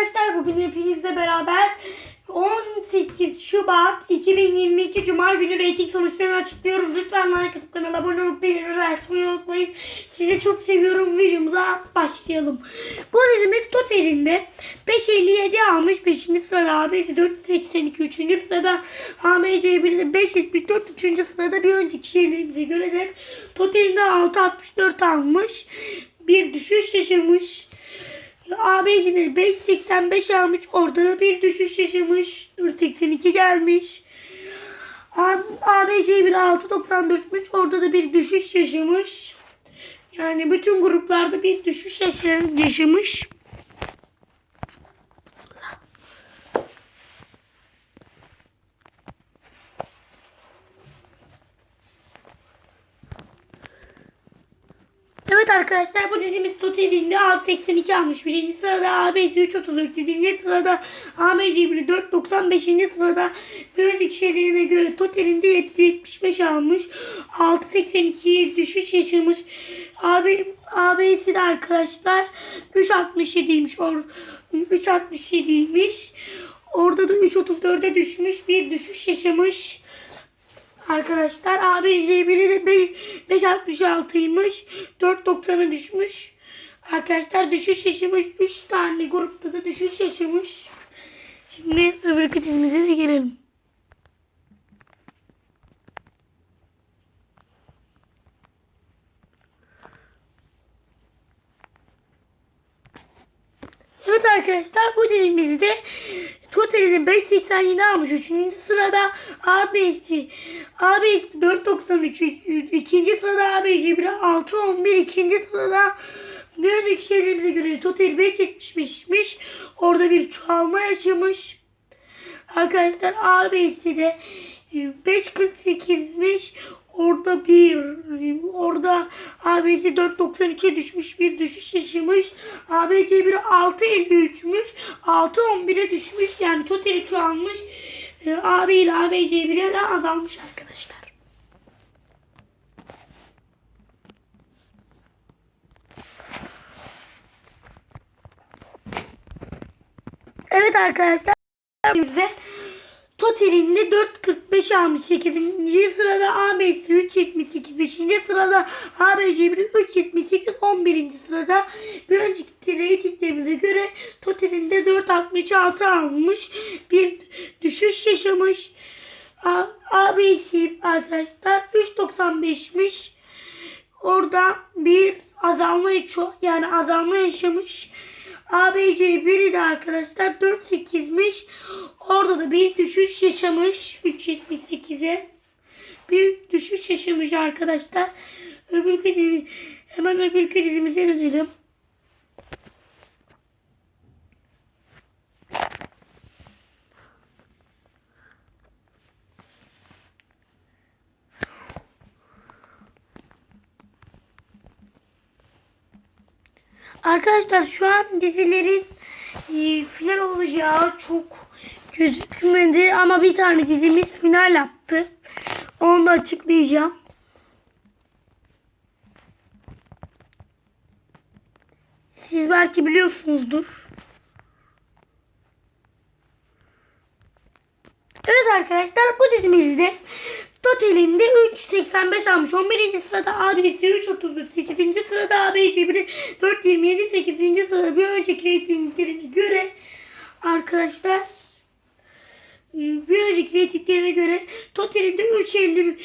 arkadaşlar bugün hepinizle beraber 18 Şubat 2022 Cuma günü reyting sonuçlarını açıklıyoruz. Lütfen like atıp kanala abone olup bildirimleri açmayı unutmayın. Sizi çok seviyorum. Videomuza başlayalım. Bu dizimiz totalinde 557 almış. 5. sırada ABS 482. 3. sırada AMC 1'de 574. 3. sırada bir önceki şeylerimize göre de totalinde 664 almış. Bir düşüş yaşamış. ABC'de 5.85 almış. Orada da bir düşüş yaşamış. 4.82 gelmiş. ABC 1 6.94'müş. Orada da bir düşüş yaşamış. Yani bütün gruplarda bir düşüş yaşa- yaşamış. Evet arkadaşlar bu dizimiz totalinde 682 almış. Birinci sırada ABS 334. Yedinci sırada AMC 1 495. sırada önceki şeylerine göre totalinde 775 almış. 682 düşüş yaşamış. AB, ABS'i de arkadaşlar 367'ymiş. Or, 367'ymiş. Orada da 334'e düşmüş. Bir düşüş yaşamış. Arkadaşlar ABC biri de 5.66'ymış. 4.90'a düşmüş. Arkadaşlar düşüş yaşamış. 3 tane grupta da düşüş yaşamış. Şimdi öbür dizimize de gelelim. Evet arkadaşlar bu dizimizde totalini 5.87 almış. 3. sırada ABS ABS 4.93 2. sırada ABC 1 6.11 2. sırada bir önceki şeylerimize göre total 5.75'miş. Orada bir çoğalma yaşamış. Arkadaşlar ABS'de 5.48'miş. Orada bir orada ABC 4.93'e düşmüş bir düşüş yaşamış. ABC 1 6.53'müş. 6.11'e düşmüş. Yani totali çoğalmış. Ee, AB ile ABC 1'e de azalmış arkadaşlar. Evet arkadaşlar. Totalinde 4.40 5 almış 8. sırada ABC 378. 5. sırada ABC 1 378. 11. sırada bir önceki reytinglerimize göre Toti'nin 466 almış. Bir düşüş yaşamış. ABC arkadaşlar 3.95'miş. Orada bir azalma yani azalma yaşamış. ABC biri de arkadaşlar 4.8'miş. Orada da bir düşüş yaşamış 3.78'e. Bir düşüş yaşamış arkadaşlar. Öbür dizi, hemen öbür dizimize dönelim. Arkadaşlar şu an dizilerin e, final olacağı çok gözükmedi ama bir tane dizimiz final yaptı. Onu da açıklayacağım. Siz belki biliyorsunuzdur. Evet arkadaşlar bu dizimizde totalinde 3.85 almış. 11. sırada ABC 3.33, 8. sırada ABC 1 4.27, 8. sırada bir önceki reytinglerine göre arkadaşlar bir önceki reytinglerine göre totalinde 3.50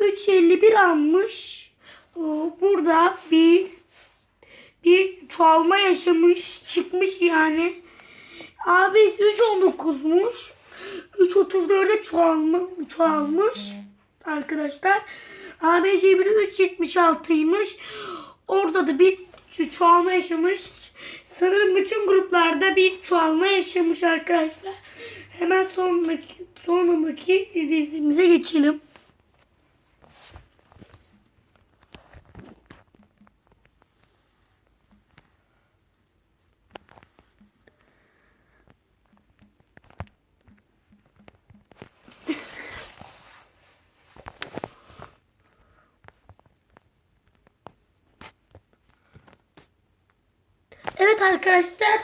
3.51 almış. Burada bir bir çoğalma yaşamış, çıkmış yani. ABC 3.19'muş. 3.34'e çoğalma, çoğalmış arkadaşlar. ABC 1 3.76'ymış. Orada da bir çoğalma yaşamış. Sanırım bütün gruplarda bir çoğalma yaşamış arkadaşlar. Hemen sonraki, sonraki dizimize geçelim. Evet arkadaşlar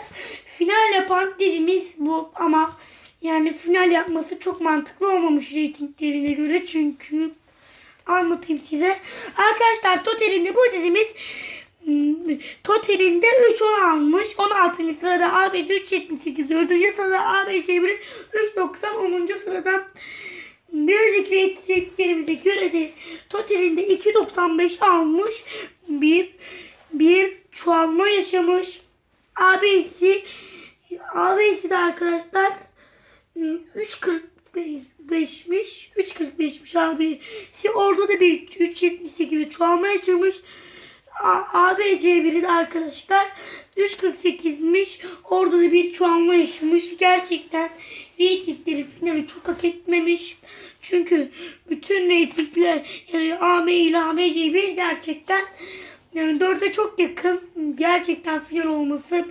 final yapan dizimiz bu ama yani final yapması çok mantıklı olmamış reytinglerine göre çünkü anlatayım size. Arkadaşlar totalinde bu dizimiz hmm, totalinde 3 10 almış. 16. sırada ABC 378, 4. sırada ABC 1 390, 10. sırada bir önceki reytinglerimize göre de totalinde 2.95 almış. Bir bir çoğalma yaşamış. AB'si AB'si de arkadaşlar e, 3.45'miş. 3.45'miş AB'si. Orada da bir 3.78'de çoğalma yaşamış. A- ABC biri de arkadaşlar 3.48'miş. Orada da bir çoğalma yaşamış. Gerçekten reytingleri finali çok hak etmemiş. Çünkü bütün reytingler yani AB ile ABC bir gerçekten yani dörde çok yakın. Gerçekten final olması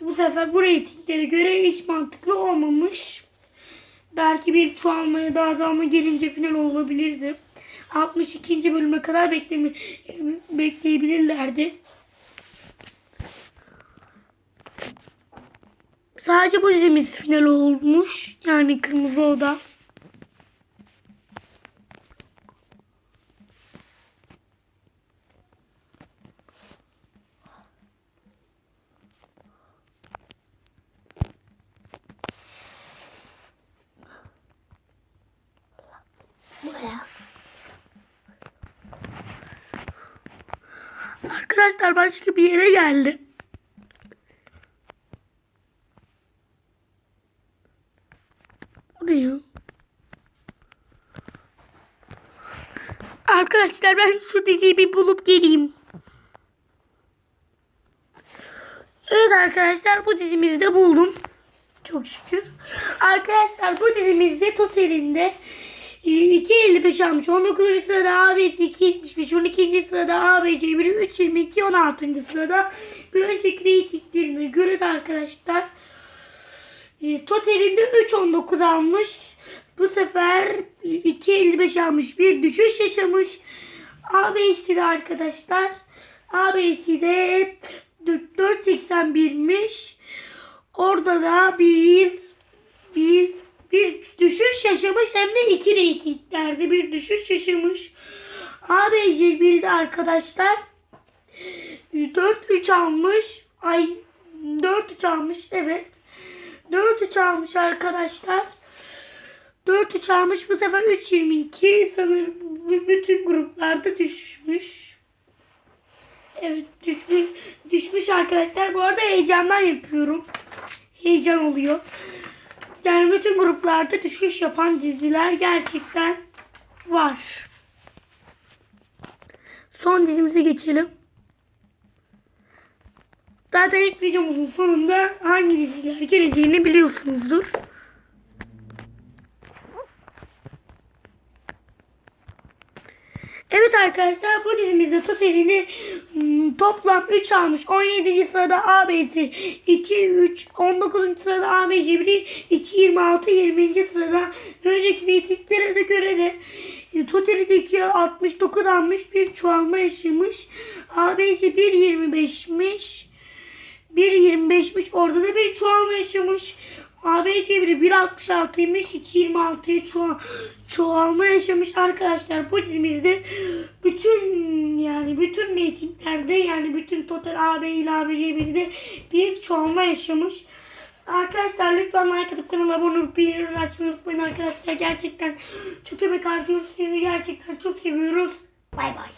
bu sefer bu reytinglere göre hiç mantıklı olmamış. Belki bir çoğalmaya da azalma gelince final olabilirdi. 62. bölüme kadar bekleme, bekleyebilirlerdi. Sadece bu dizimiz final olmuş. Yani Kırmızı Oda. Buraya. Arkadaşlar başka bir yere geldim. Bu ne ya? Arkadaşlar ben şu diziyi bir bulup geleyim. Evet arkadaşlar bu dizimizi de buldum. Çok şükür. Arkadaşlar bu dizimizde totalinde e, 2.55 almış. 19. sırada ABC 2.75. 12. sırada ABC 1. 3.22. 16. sırada bir önceki reytinglerine göre de arkadaşlar e, totalinde 3.19 almış. Bu sefer 2.55 almış. Bir düşüş yaşamış. ABC'de arkadaşlar. ABC'de 4.81'miş. Orada da bir bir bir düşüş yaşamış hem de iki reytinglerde bir düşüş yaşamış. ABC bir de arkadaşlar 4-3 almış. Ay 4-3 almış evet. 4-3 almış arkadaşlar. 4-3 almış bu sefer 3-22 sanırım bütün gruplarda düşmüş. Evet düşmüş, düşmüş arkadaşlar. Bu arada heyecandan yapıyorum. Heyecan oluyor. Bütün gruplarda düşüş yapan diziler gerçekten var. Son dizimize geçelim. Zaten ilk videomuzun sonunda hangi diziler geleceğini biliyorsunuzdur. Evet arkadaşlar bu dizimizde totalini hmm, toplam 3 almış. 17. sırada ABC 2 3 19. sırada ABC 1 2 26 20. sırada önceki reytinglere de göre de e, totalindeki 69 almış bir çoğalma yaşamış. ABC 1.25'miş. 1.25'miş. Orada da bir çoğalma yaşamış. ABC biri 1.66'ymış. 2.26'ya ço çoğalma yaşamış. Arkadaşlar bu dizimizde bütün bütün reytinglerde yani bütün total AB ile ABC birde bir çoğalma yaşamış. Arkadaşlar lütfen like atıp kanala abone olup bildirimleri açmayı unutmayın arkadaşlar. Gerçekten çok emek harcıyoruz. Sizi gerçekten çok seviyoruz. Bay bay.